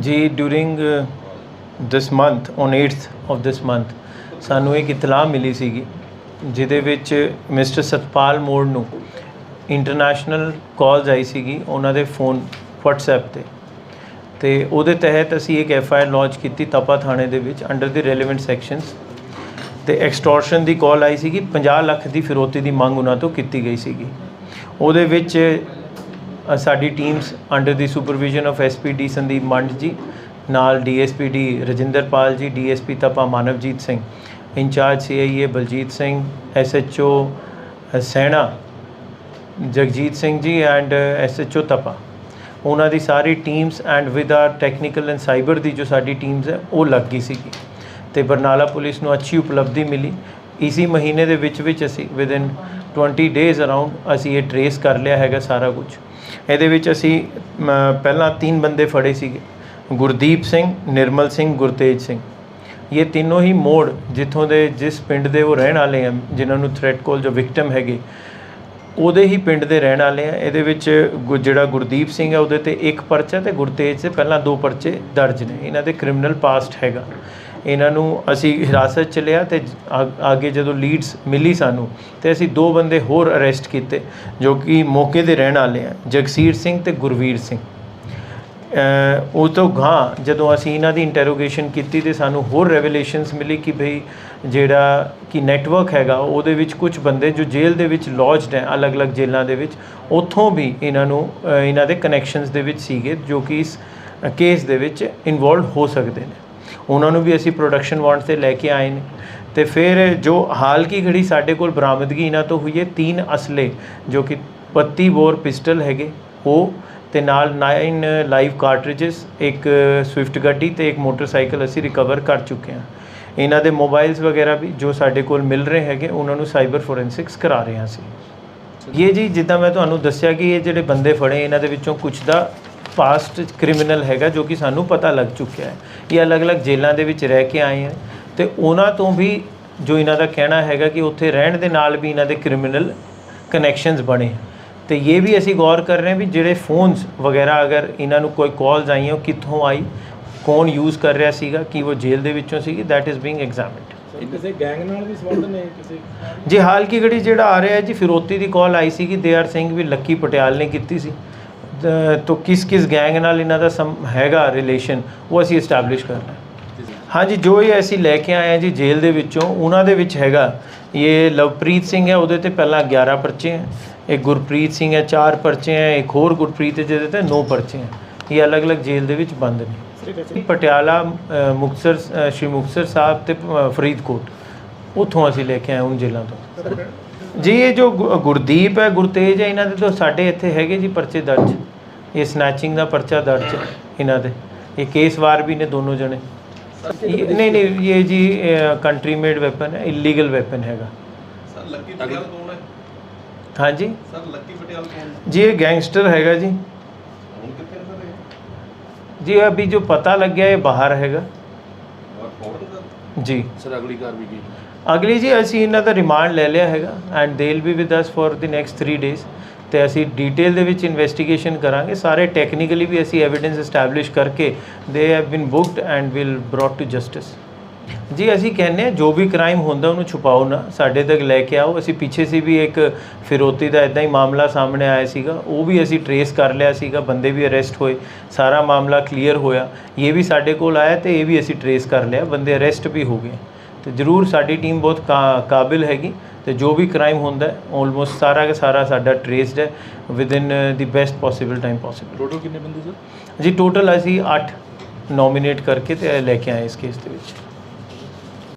ਜੀ during this month on 8th of this month ਸਾਨੂੰ ਇੱਕ ਇਤਲਾਹ ਮਿਲੀ ਸੀਗੀ, ਜਿਹਦੇ ਵਿੱਚ ਮਿਸਟਰ ਸਤਪਾਲ ਮੋੜ ਨੂੰ ਇੰਟਰਨੈਸ਼ਨਲ ਕਾਲਸ ਆਈ ਸੀਗੀ, ਉਹਨਾਂ ਦੇ ਫੋਨ WhatsApp ਤੇ। ਤੇ ਉਹਦੇ ਤਹਿਤ ਅਸੀਂ ਇੱਕ ਐਫ ਆਈ ਆਰ ਲਾਂਚ ਕੀਤੀ ਤਪਾ ਥਾਣੇ ਦੇ ਵਿੱਚ ਅੰਡਰ ਦੀ ਰੈਲੇਵੈਂਟ ਸੈਕਸ਼ਨਸ ਤੇ ਐਕਸਟੋਰਸ਼ਨ ਦੀ ਕਾਲ ਆਈ ਸੀਗੀ 50 ਲੱਖ ਦੀ ਫਿਰੋਤੀ ਦੀ ਮੰਗ ਉਹਨਾਂ ਤੋਂ ਕੀਤੀ ਗਈ ਸੀਗੀ। ਉਹਦੇ ਵਿੱਚ ਸਾਡੀ teams under the supervision of SPD Sandeep Mand ji, ਨਾਲ DSPD Rajinderpal ji DSP Tapa Manavjit Singh, incharge CIA Baljit Singh SHO Sehna, Jagjit Singh ji and SHO Tapa. ਉਹਨਾਂ ਦੀ ਸਾਰੀ teams and with our technical and cyber ਦੀ ਜੋ ਸਾਡੀ teams ਹੈ, ਉਹ ਲੱਗ ਗਈ ਸੀਗੀ। ਤੇ ਬਰਨਾਲਾ ਪੁਲਿਸ ਨੂੰ ਅੱਛੀ ਉਪਲਬਧੀ ਮਿਲੀ। ਇਸੀ ਮਹੀਨੇ ਦੇ ਵਿੱਚ ਵਿੱਚ ਅਸੀਂ ਵਿਦਿਨ 20 ਡੇਜ਼ ਅਰਾਊਂਡ ਅਸੀਂ ਇਹ ਟਰੇਸ ਕਰ ਲਿਆ ਹੈਗਾ ਸਾਰਾ ਕੁਝ ਇਹਦੇ ਵਿੱਚ ਅਸੀਂ ਪਹਿਲਾਂ ਤਿੰਨ ਬੰਦੇ ਫੜੇ ਸੀਗੇ। ਗੁਰਦੀਪ ਸਿੰਘ, ਨਿਰਮਲ ਸਿੰਘ, ਗੁਰਤੇਜ ਸਿੰਘ। ਇਹ ਤਿੰਨੋਂ ਹੀ ਮੋੜ ਜਿੱਥੋਂ ਦੇ ਜਿਸ ਪਿੰਡ ਦੇ ਉਹ ਰਹਿਣ ਵਾਲੇ ਆ, ਜਿਨ੍ਹਾਂ ਨੂੰ ਥ੍ਰੈਟ ਕੋਲ ਜੋ ਵਿਕਟਮ ਹੈਗੇ, ਉਹਦੇ ਹੀ ਪਿੰਡ ਦੇ ਰਹਿਣ ਵਾਲੇ ਆ। ਇਹਦੇ ਵਿੱਚ ਗੁ- ਜਿਹੜਾ ਗੁਰਦੀਪ ਸਿੰਘ ਹੈ ਉਹਦੇ ਤੇ ਇੱਕ ਪਰਚਾ ਤੇ ਗੁਰਤੇਜ ਤੇ ਪਹਿਲਾਂ ਦੋ ਪਰਚੇ ਦਰਜ ਨੇ। ਇਹਨਾਂ ਦੇ ਕ੍ਰਿਮੀਨਲ ਪਾਸਟ ਹੈਗਾ। ਇਹਨਾਂ ਨੂੰ ਅਸੀਂ ਹਿਰਾਸਤ ਚ ਲਿਆ ਤੇ ਆ- ਅੱਗੇ ਜਦੋਂ ਲੀਡਸ ਮਿਲੀ ਸਾਨੂੰ ਤੇ ਅਸੀਂ ਦੋ ਬੰਦੇ ਹੋਰ ਅਰੈਸਟ ਕੀਤੇ ਜੋ ਕਿ ਮੌਕੇ ਦੇ ਰਹਿਣ ਵਾਲੇ ਆ ਜਗਸੀਰ ਸਿੰਘ ਤੇ ਗੁਰਵੀਰ ਸਿੰਘ। ਅ, ਉਹ ਤੋਂ ਗਾਂ ਜਦੋਂ ਅਸੀਂ ਇਹਨਾਂ ਦੀ ਇੰਟਰੋਗੇਸ਼ਨ ਕੀਤੀ ਤੇ ਸਾਨੂੰ ਹੋਰ ਰੈਵਲੇਸ਼ਨਸ ਮਿਲੀ ਕਿ ਭਈ ਜਿਹੜਾ ਕਿ ਨੈਟਵਰਕ ਹੈਗਾ ਉਹਦੇ ਵਿੱਚ ਕੁਝ ਬੰਦੇ ਜੋ ਜੇਲ੍ਹ ਦੇ ਵਿੱਚ ਲੌਜਡ ਹੈ ਅਲੱਗ-ਅਲੱਗ ਜੇਲ੍ਹਾਂ ਦੇ ਵਿੱਚ ਉੱਥੋਂ ਵੀ ਇਹਨਾਂ ਨੂੰ ਇਹਨਾਂ ਦੇ ਕਨੈਕਸ਼ਨਸ ਦੇ ਵਿੱਚ ਸੀਗੇ ਜੋ ਕਿ ਇਸ ਕੇਸ ਦੇ ਵਿੱਚ ਇਨਵੋਲਵ ਹੋ ਸਕਦੇ ਨੇ। ਉਹਨਾਂ ਨੂੰ ਵੀ ਅਸੀਂ ਪ੍ਰੋਡਕਸ਼ਨ ਵਾਰੰਟ ਤੇ ਲੈ ਕੇ ਆਏ ਨੇ। ਤੇ ਫਿਰ ਜੋ ਹਾਲ ਕੀ ਘੜੀ ਸਾਡੇ ਕੋਲ ਬਰਾਮਦਗੀ ਇਹਨਾਂ ਤੋਂ ਹੋਈ ਹੈ ਤਿੰਨ ਅਸਲੇ ਜੋ ਕਿ 32 ਬੋਰ ਪਿਸਟਲ ਹੈਗੇ ਉਹ ਤੇ ਨਾਲ 9 ਲਾਈਵ ਕਾਰਟ੍ਰਿਜਸ ਇੱਕ ਸਵਿਫਟ ਗੱਡੀ ਤੇ ਇੱਕ ਮੋਟਰਸਾਈਕਲ ਅਸੀਂ ਰਿਕਵਰ ਕਰ ਚੁੱਕੇ ਹਾਂ। ਇਹਨਾਂ ਦੇ ਮੋਬਾਈਲਸ ਵਗੈਰਾ ਵੀ ਜੋ ਸਾਡੇ ਕੋਲ ਮਿਲ ਰਹੇ ਹੈਗੇ ਉਹਨਾਂ ਨੂੰ ਸਾਈਬਰ ਫੋਰੈਂਸਿਕਸ ਕਰਾ ਰਹੇ ਹਾਂ ਅਸੀਂ। ਇਹ ਜੀ ਜਿੱਦਾਂ ਮੈਂ ਤੁਹਾਨੂੰ ਦੱਸਿਆ ਕਿ ਇਹ ਜਿਹੜੇ ਬੰਦੇ ਫੜੇ ਇਹਨਾਂ ਦੇ ਵਿੱਚੋਂ ਕੁਝ ਦਾ ਪਾਸਟ ਕ੍ਰਿਮੀਨਲ ਹੈਗਾ ਜੋ ਕਿ ਸਾਨੂੰ ਪਤਾ ਲੱਗ ਚੁੱਕਿਆ ਹੈ। ਇਹ ਅਲੱਗ-ਅਲੱਗ ਜੇਲ੍ਹਾਂ ਦੇ ਵਿੱਚ ਰਹਿ ਕੇ ਆਏ ਹਨ ਤੇ ਉਹਨਾਂ ਤੋਂ ਵੀ ਜੋ ਇਹਨਾਂ ਦਾ ਕਹਿਣਾ ਹੈਗਾ ਕਿ ਉੱਥੇ ਰਹਿਣ ਦੇ ਨਾਲ ਵੀ ਇਹਨਾਂ ਦੇ ਕ੍ਰਿਮੀਨਲ ਕਨੈਕਸ਼ਨਸ ਬਣੇ। ਤੇ ਇਹ ਵੀ ਅਸੀਂ ਗੌਰ ਕਰ ਰਹੇ ਹਾਂ ਵੀ ਜਿਹੜੇ ਫੋਨਸ ਵਗੈਰਾ ਅਗਰ ਇਹਨਾਂ ਨੂੰ ਕੋਈ ਕਾਲਸ ਆਈਆਂ ਉਹ ਕਿੱਥੋਂ ਆਈ ਕੌਣ ਯੂਜ਼ ਕਰ ਰਿਹਾ ਸੀਗਾ ਕਿ ਉਹ ਜੇਲ੍ਹ ਦੇ ਵਿੱਚੋਂ ਸੀਗੀ ਕਿਸੇ ਗੈਂਗ ਨਾਲ ਵੀ ਸੰਬੰਧ ਨੇ? ਕਿਸੇ ਜੀ ਹਾਲ ਕੀ ਘੜੀ ਜਿਹੜਾ ਆ ਰਿਹਾ ਹੈ ਜੀ ਫਿਰੋਤੀ ਦੀ ਕਾਲ ਆਈ ਸੀ ਕਿ ਦੇ ਆਰ ਸਿੰਘ ਵੀ ਲੱਕੀ ਪਟਿਆਲ ਨੇ ਕੀਤੀ ਸੀ। ਤ- ਕਿਸ ਕਿਸ ਗੈਂਗ ਨਾਲ ਇਹਨਾਂ ਦਾ ਸਮ ਹੈਗਾ ਰਿਲੇਸ਼ਨ ਉਹ ਅਸੀਂ ਐਸਟੈਬਲਿਸ਼ ਕਰ ਰਹੇ ਹਾਂ। ਹਾਂਜੀ ਜੋ ਇਹ ਅਸੀਂ ਲੈ ਕੇ ਆਏ ਹਾਂ ਜੀ ਜੇਲ੍ਹ ਦੇ ਵਿੱਚੋਂ ਉਹਨਾਂ ਦੇ ਵਿੱਚ ਹੈਗਾ। ਇਹ ਲਵਪ੍ਰੀਤ ਸਿੰਘ ਹੈ ਉਹਦੇ ਤੇ ਪਹਿਲਾਂ 11 ਪਰਚੇ ਹੈ। ਇੱਕ ਗੁਰਪ੍ਰੀਤ ਸਿੰਘ ਹੈ 4 ਪਰਚੇ ਹੈ। ਇੱਕ ਹੋਰ ਗੁਰਪ੍ਰੀਤ ਹੈ ਜਿਹਦੇ ਤੇ 9 ਪਰਚੇ ਹੈ। ਇਹ ਅਲੱਗ-ਅਲੱਗ ਜੇਲ੍ਹ ਦੇ ਵਿੱਚ ਬੰਦ ਨੇ। ਪਟਿਆਲਾ ਅ, ਸ਼੍ਰੀ ਮੁਕਤਸਰ ਸਾਹਿਬ ਤੇ ਫਰੀਦਕੋਟ। ਉੱਥੋਂ ਅਸੀਂ ਲੈ ਕੇ ਆਏ ਉਹਨਾਂ ਜੇਲ੍ਹਾਂ ਤੋਂ। ਜੀ ਇਹ ਜੋ ਗੁਰਦੀਪ ਹੈ ਗੁਰਤੇਜ ਹੈ ਇਹਨਾਂ ਦੇ ਤੋਂ ਸਾਡੇ ਇੱਥੇ ਹੈਗੇ ਜੀ ਪਰਚੇ ਦਰਜ। ਇਹ ਸਨੈਚਿੰਗ ਦਾ ਪਰਚਾ ਦਰਜ ਇਹਨਾਂ ਦੇ। ਇਹ ਕੇਸ ਵਾਰ ਵੀ ਨੇ ਦੋਨੋਂ ਜਣੇ। ਇਹ- ਨਹੀਂ ਨਹੀਂ ਇਹ ਜੀ ਕੰਟਰੀ ਮੇਡ ਵੈਪਨ ਹੈ ਇਲੀਗਲ ਵੈਪਨ ਹੈਗਾ। ਸਰ ਲੱਕੀ ਪਟਿਆਲ ਕੌਣ ਹੈ? ਹਾਂਜੀ? ਸਰ ਲੱਕੀ ਪਟਿਆਲ ਕੌਣ ਹੈ? ਜੀ ਇਹ ਗੈਂਗਸਟਰ ਹੈਗਾ ਜੀ। ਹੁਣ ਕਿੱਥੇ ਨੇ ਸਰ ਇਹ? ਜੀ ਅਭੀ ਜੋ ਪਤਾ ਲੱਗਿਆ ਇਹ ਬਾਹਰ ਹੈਗਾ। ਔਰ ਫੋਰਨ ਦਾ ਜੀ। ਸਰ ਅਗਲੀ ਕਾਰਵਾਈ ਕੀ? ਅਗਲੀ ਜੀ ਅਸੀਂ ਇਹਨਾਂ ਦਾ ਰਿਮਾਂਡ ਲੈ ਲਿਆ ਹੈਗਾ and they will be with us for the next 3 days ਤੇ ਅਸੀਂ ਡਿਟੇਲ ਦੇ ਵਿੱਚ ਇਨਵੈਸਟੀਗੇਸ਼ਨ ਕਰਾਂਗੇ। ਸਾਰੇ ਟੈਕਨੀਕਲੀ ਵੀ ਅਸੀਂ ਐਵੀਡੈਂਸ ਐਸਟੈਬਲਿਸ਼ ਕਰਕੇ they have been booked and will brought to justice ਜੀ, ਅਸੀਂ ਕਹਿੰਦੇ ਹਾਂ, ਜੋ ਵੀ ਕ੍ਰਾਈਮ ਹੁੰਦਾ ਉਹਨੂੰ ਛੁਪਾਓ ਨਾ। ਸਾਡੇ ਤੱਕ ਲੈ ਕੇ ਆਓ। ਅਸੀਂ ਪਿੱਛੇ ਸੀ ਵੀ ਇੱਕ ਫਿਰੋਤੀ ਦਾ ਇਦਾਂ ਹੀ ਮਾਮਲਾ ਸਾਹਮਣੇ ਆਇਆ ਸੀਗਾ। ਉਹ ਵੀ ਅਸੀਂ ਟਰੇਸ ਕਰ ਲਿਆ ਸੀਗਾ। ਬੰਦੇ ਵੀ ਅਰੈਸਟ ਹੋਏ। ਸਾਰਾ ਮਾਮਲਾ ਕਲੀਅਰ ਹੋਇਆ। ਇਹ ਵੀ ਸਾਡੇ ਕੋਲ ਆਇਆ ਤੇ ਇਹ ਵੀ ਅਸੀਂ ਟਰੇਸ ਕਰ ਲਿਆ। ਬੰਦੇ ਅਰੈਸਟ ਵੀ ਹੋ ਗਏ। ਤੇ ਜ਼ਰੂਰ ਸਾਡੀ ਟੀਮ ਬਹੁਤ ਕਾ- ਕਾਬਿਲ ਹੈਗੀ। ਤੇ ਜੋ ਵੀ ਕ੍ਰਾਈਮ ਹੁੰਦਾ ਆਲਮੋਸਟ ਸਾਰਾ ਦਾ ਸਾਰਾ ਸਾਡਾ ਟਰੇਸਡ ਹੈ within the best possible time possible total ਕਿੰਨੇ ਬੰਦੇ ਸਰ? ਜੀ ਟੋਟਲ ਅਸੀਂ 8 ਨੋਮੀਨੇਟ ਕਰਕੇ ਤੇ ਲੈ ਕੇ ਆਏ ਇਸ ਕੇਸ ਦੇ ਵਿੱਚ।